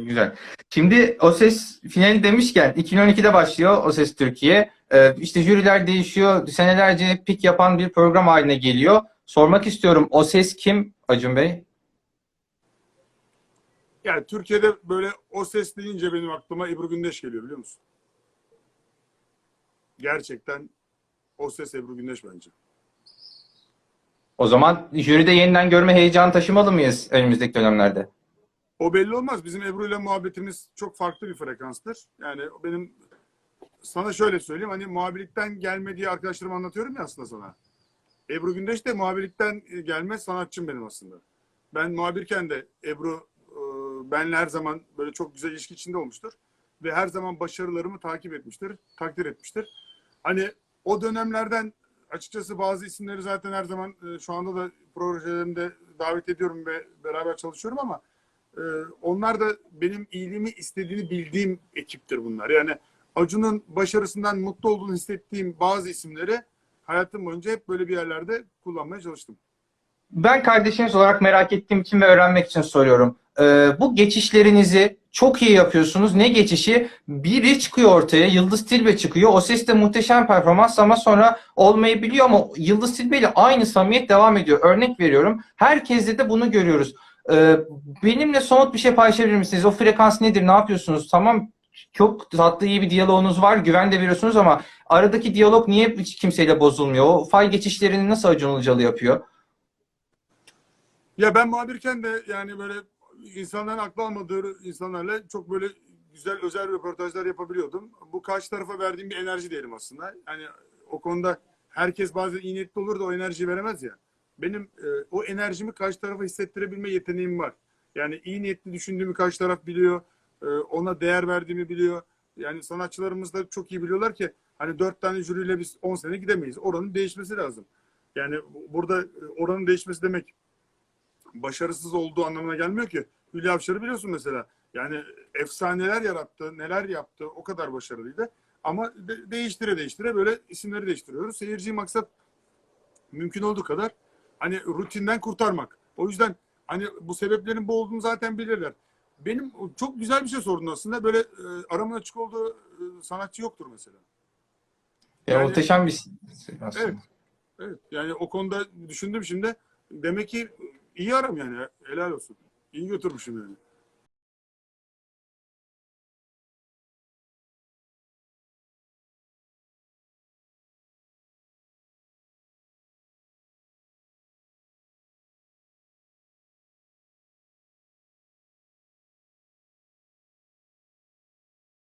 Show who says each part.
Speaker 1: Güzel. Şimdi O Ses finali demişken 2012'de başlıyor O Ses Türkiye. Ee, işte jüriler değişiyor. Senelerce pik yapan bir program haline geliyor. Sormak istiyorum O Ses kim Acun Bey?
Speaker 2: Yani Türkiye'de böyle o ses deyince benim aklıma Ebru Gündeş geliyor biliyor musun? Gerçekten o ses Ebru Gündeş bence.
Speaker 1: O zaman jüride yeniden görme heyecanı taşımalı mıyız önümüzdeki dönemlerde?
Speaker 2: O belli olmaz. Bizim Ebru ile muhabbetimiz çok farklı bir frekanstır. Yani benim sana şöyle söyleyeyim hani muhabirlikten gelme diye anlatıyorum ya aslında sana. Ebru Gündeş de muhabirlikten gelme sanatçım benim aslında. Ben muhabirken de Ebru e, benle her zaman böyle çok güzel ilişki içinde olmuştur. Ve her zaman başarılarımı takip etmiştir, takdir etmiştir. Hani o dönemlerden açıkçası bazı isimleri zaten her zaman e, şu anda da projelerimde davet ediyorum ve beraber çalışıyorum ama ee, onlar da benim iyiliğimi istediğini bildiğim ekiptir bunlar. Yani Acun'un başarısından mutlu olduğunu hissettiğim bazı isimleri hayatım boyunca hep böyle bir yerlerde kullanmaya çalıştım.
Speaker 1: Ben kardeşiniz olarak merak ettiğim için ve öğrenmek için soruyorum. Ee, bu geçişlerinizi çok iyi yapıyorsunuz. Ne geçişi? Biri çıkıyor ortaya, Yıldız Tilbe çıkıyor. O ses de muhteşem performans ama sonra olmayabiliyor ama Yıldız Tilbe ile aynı samimiyet devam ediyor. Örnek veriyorum. Herkeste de bunu görüyoruz. Ee, benimle somut bir şey paylaşabilir misiniz? O frekans nedir? Ne yapıyorsunuz? Tamam çok tatlı iyi bir diyaloğunuz var. Güven de veriyorsunuz ama aradaki diyalog niye hiç kimseyle bozulmuyor? O fay geçişlerini nasıl Acun Ilıcalı yapıyor?
Speaker 2: Ya ben muhabirken de yani böyle insanların aklı almadığı insanlarla çok böyle güzel özel röportajlar yapabiliyordum. Bu karşı tarafa verdiğim bir enerji diyelim aslında. Yani o konuda herkes bazen iyi olur da o enerjiyi veremez ya. Benim e, o enerjimi karşı tarafa hissettirebilme yeteneğim var. Yani iyi niyetli düşündüğümü karşı taraf biliyor. E, ona değer verdiğimi biliyor. Yani sanatçılarımız da çok iyi biliyorlar ki hani dört tane jüriyle biz 10 sene gidemeyiz. Oranın değişmesi lazım. Yani burada e, oranın değişmesi demek başarısız olduğu anlamına gelmiyor ki. Hülya Avşar'ı biliyorsun mesela. Yani efsaneler yarattı, neler yaptı, o kadar başarılıydı. Ama de- değiştire değiştire böyle isimleri değiştiriyoruz. Seyirciyi maksat mümkün olduğu kadar hani rutinden kurtarmak. O yüzden hani bu sebeplerin bu olduğunu zaten bilirler. Benim çok güzel bir şey sordun aslında. Böyle e, aramın açık olduğu e, sanatçı yoktur mesela.
Speaker 1: Ya,
Speaker 2: Yani-
Speaker 1: muhteşem bir aslında.
Speaker 2: Evet. Evet. Yani o konuda düşündüm şimdi. Demek ki iyi aram yani. Helal olsun. İyi götürmüşüm yani.